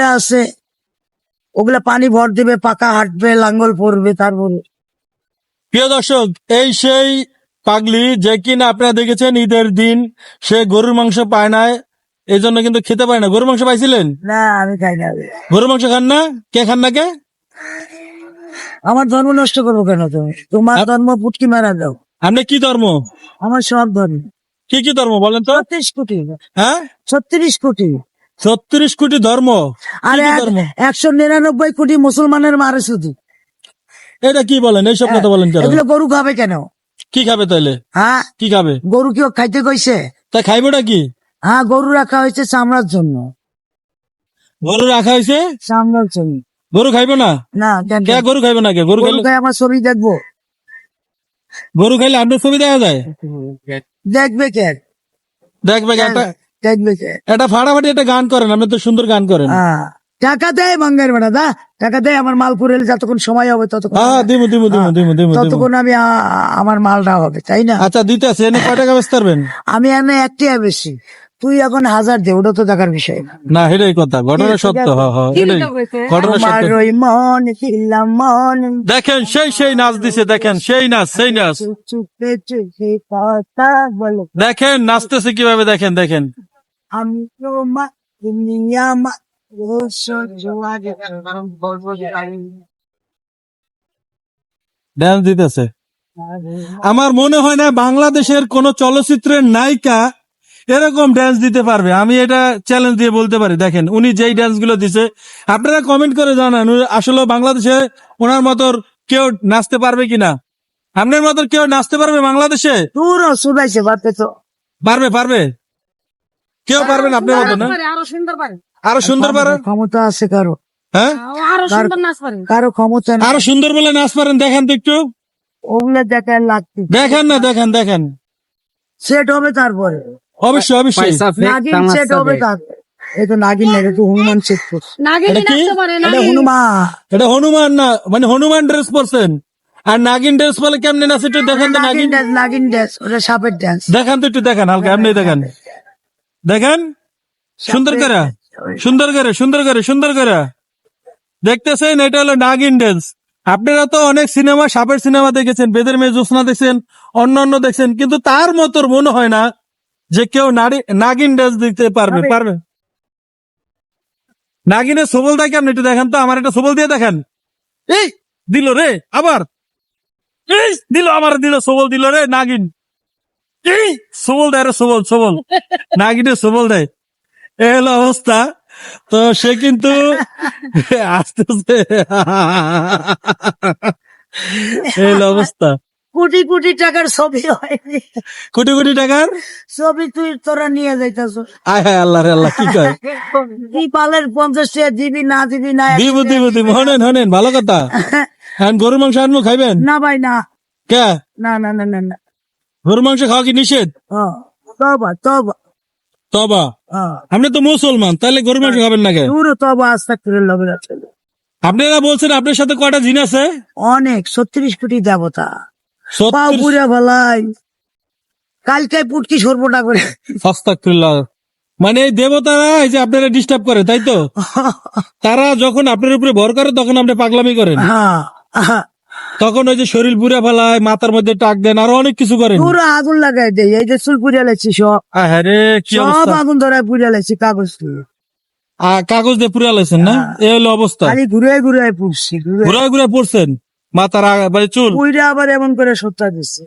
আছে ওগুলা পানি ভর দিবে পাকা হাঁটবে লাঙ্গল পড়বে তারপরে প্রিয় দর্শক এই সেই পাগলি যে কিনা আপনারা দেখেছেন ঈদের দিন সে গরুর মাংস পায় না এই জন্য কিন্তু খেতে পারে না। গরুর মাংস পাইছিলেন? না আমি খাই না গরুর মাংস খান না? কে খান না কে? আমার ধর্ম নষ্ট করব কেন তুমি? তোমার ধর্ম পুটকি মারা দাও। আপনি কি ধর্ম? আমার সব ধর্ম। কি কি ধর্ম বলেন তো? ছত্রিশ কোটি। হ্যাঁ? ছত্রিশ কোটি। ছত্রিশ কোটি ধর্ম। আর একশো নিরানব্বই কোটি মুসলমানের মারে শুধু। এটা কি বলেন? এইসব কথা বলেন কেন? এগুলো গরু খাবে কেন? কি খাবে তাহলে হ্যাঁ? কি খাবে? গরু কেউ খাইতে কইছে? তাই খাইবোটা কি? হ্যাঁ গরু রাখা হয়েছে চামড়ার জন্য। গরু রাখা হয়েছে? চামড়ার জন্য। গরু খাইবে না? না কে গরু খাইবে না কে গরু খাই আমার ছবি দেখব। গরু খাইলে আপনার ছবি দেখা যায়? দেখবে কে? দেখবে একটা দেখবে এটা ফাটাফাটি একটা গান করেন আপনি তো সুন্দর গান করেন। হ্যাঁ। টাকা দেয় বাঙ্গার বেড়া দা। টাকা দেয় আমার মাল পুরে এলে যতক্ষণ সময় হবে ততক্ষণ হ্যাঁ দিমু দিমু দিমু দিমু দিমু দিমু। ততক্ষণ আমি আমার মালটা হবে তাই না? আচ্ছা দিতে আছে এনে কয় টাকা বেচতে পারবেন আমি এনে একটি বেশি। তুই এখন হাজার দে ওটা তো দেখার বিষয় না। না এটাই কথা ঘটনা সত্য হ হ এটাই। ঘটনা সত্য। মন ছিলাম মন। দেখেন সেই সেই নাচ দিছে দেখেন সেই নাচ সেই নাচ। চুপে চুপে কথা বলো। দেখেন নাচতেছে কীভাবে দেখেন দেখেন। আমার ড্যান্স দিতেছে। মনে হয় না বাংলাদেশের কোন চলচ্চিত্রের নায়িকা এরকম ড্যান্স দিতে পারবে। আমি এটা চ্যালেঞ্জ দিয়ে বলতে পারি। দেখেন উনি যেই ড্যান্সগুলো দিছে আপনারা কমেন্ট করে জানান আসলে বাংলাদেশে ওনার মতো কেউ নাচতে পারবে কিনা? আপনার মতো কেউ নাচতে পারবে বাংলাদেশে? শুধাইছে পারবে পারবে? কেউ পারবেন আপনার মতো না? আরও সুন্দর পারে। আরও সুন্দর পারে? ক্ষমতা আছে কারও। হ্যাঁ? আরও সুন্দর নাচ পারে। কারও ক্ষমতা আরও সুন্দর বলে নাচ পারেন দেখেন তো একটু। ওগুলো দেখেন না দেখেন দেখেন। সেট হবে তারপরে। অবশ্যই অবশ্যই। নাগিন সেট হবে তারপরে তো নাগিন না এটা হনুমান সেট করছে। নাগিনী এটা কি? নাচতে পারে এটা হনুমান। এটা হনুমান না মানে হনুমান ড্রেস পরছেন। আর নাগিন ড্রেস বলে কেমনে নাচে একটু দেখেন তো নাগিন নাগিন। ড্যান্স নাগিন ড্যান্স ওটা সাপের ড্যান্স দেখান তো একটু দেখেন হালকা এমনি দেখেন। দেখেন? সুন্দর করে। সুন্দর করে সুন্দর করে সুন্দর করে। দেখতেছেন এটা হলো নাগিন ড্যান্স আপনারা তো অনেক সিনেমা সাপের সিনেমা দেখেছেন বেদের মেয়ে জোসনা দেখছেন অন্য অন্য দেখছেন কিন্তু তার মতো মনে হয় না যে কেউ নারী নাগিন ড্যান্স দিতে পারবে পারবে। নাগিনের সবল দেখে আপনি একটু দেখেন তো আমার একটা সবল দিয়ে দেখেন। এই দিল রে আবার। এই দিল আমার দিল সবল দিল রে নাগিন। সবল দেয় সবল সবল। নাগিনের সবল দেয় এ হলো অবস্থা। তো সে কিন্তু আসতেছে। এই হলো অবস্থা। কোটি কোটি টাকার ছবি হয়নি কোটি কোটি টাকার? ছবি তুই তোরা নিয়ে যাইতাছ। আয় হায় আল্লাহ রে আল্লাহ কি কয়? কি পালের পঞ্চাশ টাকা দিবি না দিবি না দিব দিব দিব। হনেন হনেন ভালো কথা। এখন গরুর মাংস আনব খাইবেন? না ভাই না। কে? না না না না না। গরুর মাংস খাওয়া কি নিষেধ? ও, তবা তবা। তবা? আপনি তো মুসলমান তাহলে গরুর মাংস খাবেন না কে পুরো তবা আস্তা করে লবে আপনারা বলছেন আপনার সাথে কয়টা জিন আছে? অনেক ছত্রিশ কোটি দেবতা। বুড়া ভালাই। কালকে পুটকি সর্বটা করে। আস্তাগফিরুল্লাহ। মানে এই দেবতারা এই যে আপনারা ডিস্টার্ব করে তাই তো? তারা যখন আপনার উপরে ভর করে তখন আপনি পাগলামি করেন। হ্যাঁ হ্যাঁ। তখন ওই যে শরীর পুড়ে ফেলায় মাথার মধ্যে টাক দেন আর অনেক কিছু করে পুরো আগুন লাগাই দেয় এই যে চুল পুড়ে লাগছি সব। হ্যাঁ কি সব আগুন ধরায় পুড়িয়া লাগছি কাগজ দিয়ে। আ, কাগজ দিয়ে পুড়ে লেছেন না? এই হলো অবস্থা। খালি ঘুরে ঘুরে পড়ছি ঘুরে ঘুরে পড়ছেন মাথার আগা- মানে চুল? পুড়ে আবার এমন করে সত্তা দিচ্ছে